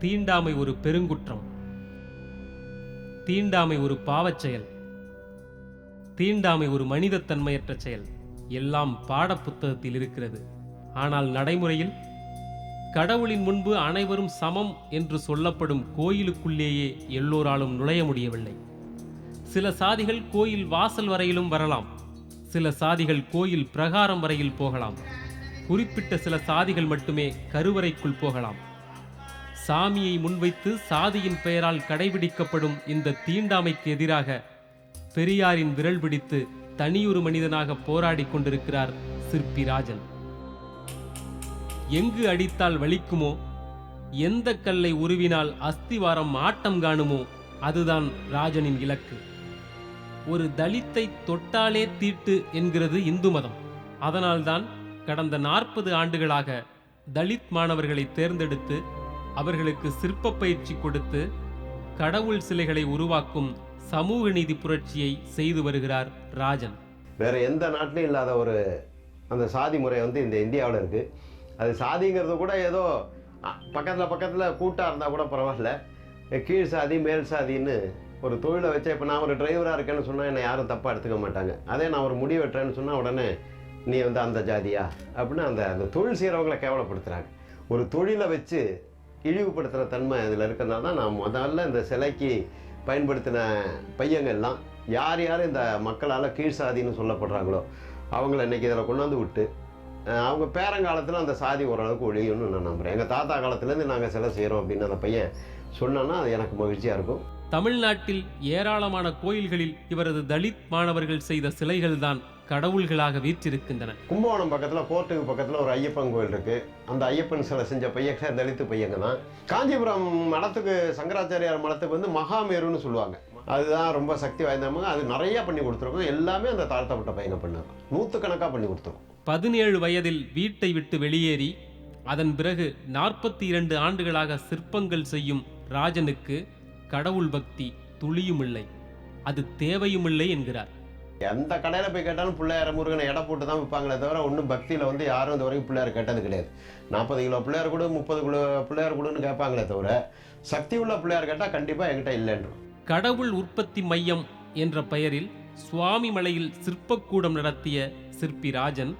தீண்டாமை ஒரு பெருங்குற்றம். தீண்டாமை ஒரு பாவச் செயல். தீண்டாமை ஒரு மனிதத்தன்மையற்ற செயல். எல்லாம் பாடப்புத்தகத்தில் இருக்கிறது. ஆனால் நடைமுறையில் கடவுளின் முன்பு அனைவரும் சமம் என்று சொல்லப்படும் கோயிலுக்குள்ளேயே எல்லோராலும் நுழைய முடியவில்லை. சில சாதிகள் கோயில் வாசல் வரையிலும் வரலாம். சில சாதிகள் கோயில் பிரகாரம் வரையில் போகலாம். குறிப்பிட்ட சில சாதிகள் மட்டுமே கருவறைக்குள் போகலாம். சாமியை முன்வைத்து சாதியின் பெயரால் கடைபிடிக்கப்படும் இந்த தீண்டாமைக்கு எதிராக பெரியாரின் விரல் பிடித்து தனியொரு மனிதனாக போராடிக் கொண்டிருக்கிறார் சிற்பி ராஜன். எங்கு அடித்தால் வலிக்குமோ எந்த கல்லை உருவினால் அஸ்திவாரம் ஆட்டம் காணுமோ அதுதான் ராஜனின் இலக்கு. ஒரு தலித்தை தொட்டாலே தீட்டு என்கிறது இந்து மதம். அதனால்தான் கடந்த நாற்பது ஆண்டுகளாக தலித் மாணவர்களை தேர்ந்தெடுத்து அவர்களுக்கு சிற்ப பயிற்சி கொடுத்து கடவுள் சிலைகளை உருவாக்கும் சமூக நீதி புரட்சியை செய்து வருகிறார் ராஜன். வேற எந்த நாட்டிலும் இல்லாத ஒரு அந்த சாதி முறை வந்து இந்த இந்தியாவில் இருக்குது அது சாதிங்கிறது கூட ஏதோ பக்கத்தில் பக்கத்தில் கூட்டாக இருந்தால் கூட பரவாயில்ல. கீழ் சாதி மேல் சாதின்னு ஒரு தொழிலை வச்சு இப்போ நான் ஒரு டிரைவராக இருக்கேன்னு சொன்னால் என்னை யாரும் தப்பாக எடுத்துக்க மாட்டாங்க. அதே நான் ஒரு முடி வெட்டுறேன்னு சொன்னால் உடனே நீ வந்து அந்த ஜாதியா? அப்படின்னு அந்த அந்த தொழில் செய்கிறவங்கள கேவலப்படுத்துகிறாங்க ஒரு தொழிலை வச்சு இழிவுபடுத்துகிற தன்மை இதில் இருக்கிறதுனால தான் நான் முதல்ல இந்த சிலைக்கு பயன்படுத்தின பையங்கள்லாம் யார் யார் இந்த மக்களால் கீழ் சாதின்னு சொல்லப்படுறாங்களோ அவங்கள இன்னைக்கு இதில் கொண்டாந்து விட்டு அவங்க பேரங்காலத்தில் அந்த சாதி ஓரளவுக்கு ஒழியும்னு நான் நம்புகிறேன் எங்கள் தாத்தா காலத்துலேருந்து நாங்கள் சிலை செய்கிறோம் அப்படின்னு அந்த பையன் சொன்னான்னா அது எனக்கு மகிழ்ச்சியாக இருக்கும். தமிழ்நாட்டில் ஏராளமான கோயில்களில் இவரது தலித் மாணவர்கள் செய்த சிலைகள்தான் கடவுள்களாக வீற்றிருக்கின்றன. கும்பகோணம் பக்கத்தில் கோர்ட்டுக்கு பக்கத்தில் ஒரு ஐயப்பன் கோயில் இருக்குது அந்த ஐயப்பன் சிலை செஞ்ச பையங்க தலித்து பையங்க தான். காஞ்சிபுரம் மடத்துக்கு சங்கராச்சாரியார் மடத்துக்கு வந்து மகாமேருன்னு சொல்லுவாங்க. அதுதான் ரொம்ப சக்தி வாய்ந்தவங்க அது நிறைய பண்ணி கொடுத்துருக்கோம். எல்லாமே அந்த தாழ்த்தப்பட்ட பையனை பண்ணாங்க நூற்றுக்கணக்காக பண்ணி கொடுத்துருக்கோம். பதினேழு வயதில் வீட்டை விட்டு வெளியேறி அதன் பிறகு நாற்பத்தி இரண்டு ஆண்டுகளாக சிற்பங்கள் செய்யும் ராஜனுக்கு கடவுள் பக்தி துளியுமில்லை. அது தேவையுமில்லை என்கிறார். எந்த கடையில் போய் கேட்டாலும் பிள்ளையார முருகனை எடை போட்டு தான் விற்பாங்களே தவிர ஒன்றும் பக்தியில் வந்து யாரும் இந்த வரைக்கும் பிள்ளையார் கேட்டது கிடையாது. நாற்பது கிலோ பிள்ளையார் கொடு முப்பது கிலோ பிள்ளையார் கொடுன்னு கேட்பாங்களே தவிர சக்தி உள்ள பிள்ளையார் கேட்டால் கண்டிப்பாக என்கிட்ட இல்லைன்றோம். கடவுள் உற்பத்தி மையம் என்ற பெயரில் சுவாமி மலையில் சிற்பக்கூடம் நடத்திய சிற்பி ராஜன்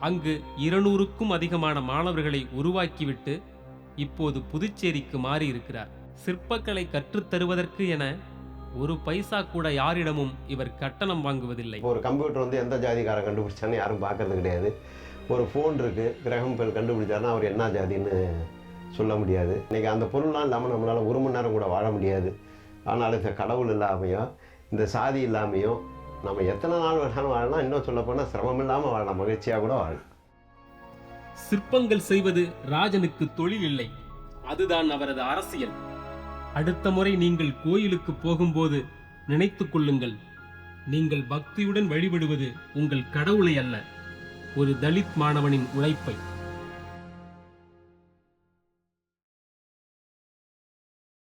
அங்கு இருநூறுக்கும் அதிகமான மாணவர்களை உருவாக்கிவிட்டு இப்போது புதுச்சேரிக்கு மாறியிருக்கிறார். சிற்பக்கலை கற்றுத் தருவதற்கு என ஒரு பைசா கூட யாரிடமும் இவர் கட்டணம் வாங்குவதில்லை. ஒரு கம்ப்யூட்டர் வந்து எந்த ஜாதிக்காரன் கண்டுபிடிச்சான்னு யாரும் பார்க்கறது கிடையாது. ஒரு ஃபோன் இருக்குது கிரகம் பெல் கண்டுபிடிச்சாருன்னா அவர் என்ன ஜாதின்னு சொல்ல முடியாது. இன்றைக்கி அந்த பொருள்லாம் இல்லாமல் நம்மளால் ஒரு மணி நேரம் கூட வாழ முடியாது. ஆனால் இந்த கடவுள் இல்லாமையும் இந்த சாதி இல்லாமையும் நம்ம எத்தனை நாள் வேணாலும் வாழலாம். இன்னும் சொல்லப்போனால் சிரமம் இல்லாமல் வாழலாம். மகிழ்ச்சியாக கூட வாழலாம். சிற்பங்கள் செய்வது ராஜனுக்கு தொழில் இல்லை. அதுதான் அவரது அரசியல். அடுத்த முறை நீங்கள் கோயிலுக்கு போகும்போது நினைத்துக் கொள்ளுங்கள். நீங்கள் பக்தியுடன் வழிபடுவது உங்கள் கடவுளை அல்ல. ஒரு தலித் மாணவனின் உழைப்பை.